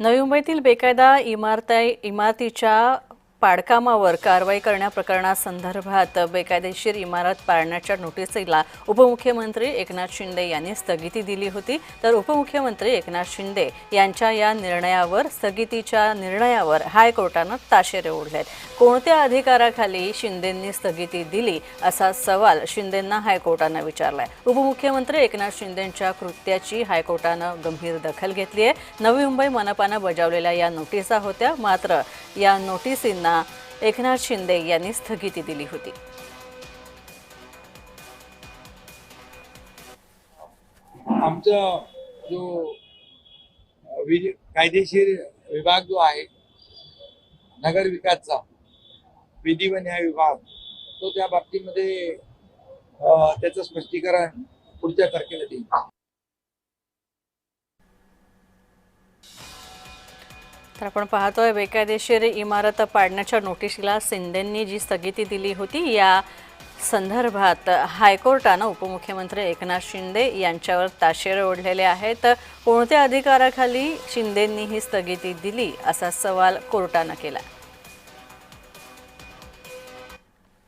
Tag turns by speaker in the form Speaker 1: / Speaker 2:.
Speaker 1: नवी मुंबईतील बेकायदा इमारत इमारतीच्या पाडकामावर कारवाई करण्याप्रकरणासंदर्भात बेकायदेशीर इमारत पाडण्याच्या नोटीसीला उपमुख्यमंत्री एकनाथ शिंदे यांनी स्थगिती दिली होती. तर उपमुख्यमंत्री एकनाथ शिंदे यांच्या या निर्णयावर स्थगितीच्या निर्णयावर हायकोर्टानं ताशेरे ओढलेत. आहेत कोणत्या अधिकाराखाली शिंदेंनी स्थगिती दिली असा सवाल शिंदेंना हायकोर्टानं विचारलाय. उपमुख्यमंत्री एकनाथ शिंदेंच्या कृत्याची हायकोर्टानं गंभीर दखल घेतली आहे नवी मुंबई मनपानं बजावलेल्या या नोटिसा होत्या. मात्र या नोटिसींना एकनाथ शिंदे यांनी स्थगिती दिली होती.
Speaker 2: आमचा जो कायदेशीर विभाग जो आहे नगर विकासचा विधी व न्याय विभाग तो त्या बाबतीमध्ये त्याचं स्पष्टीकरण पुढच्या तारखेला देईल.
Speaker 1: तर आपण पाहतोय बेकायदेशीर इमारत पाडण्याच्या नोटिशीला शिंदेंनी जी स्थगिती दिली होती या संदर्भात हायकोर्टानं उपमुख्यमंत्री एकनाथ शिंदे यांच्यावर ताशेरे ओढलेले आहेत. कोणत्या अधिकाराखाली शिंदेंनी ही स्थगिती दिली असा सवाल कोर्टानं केला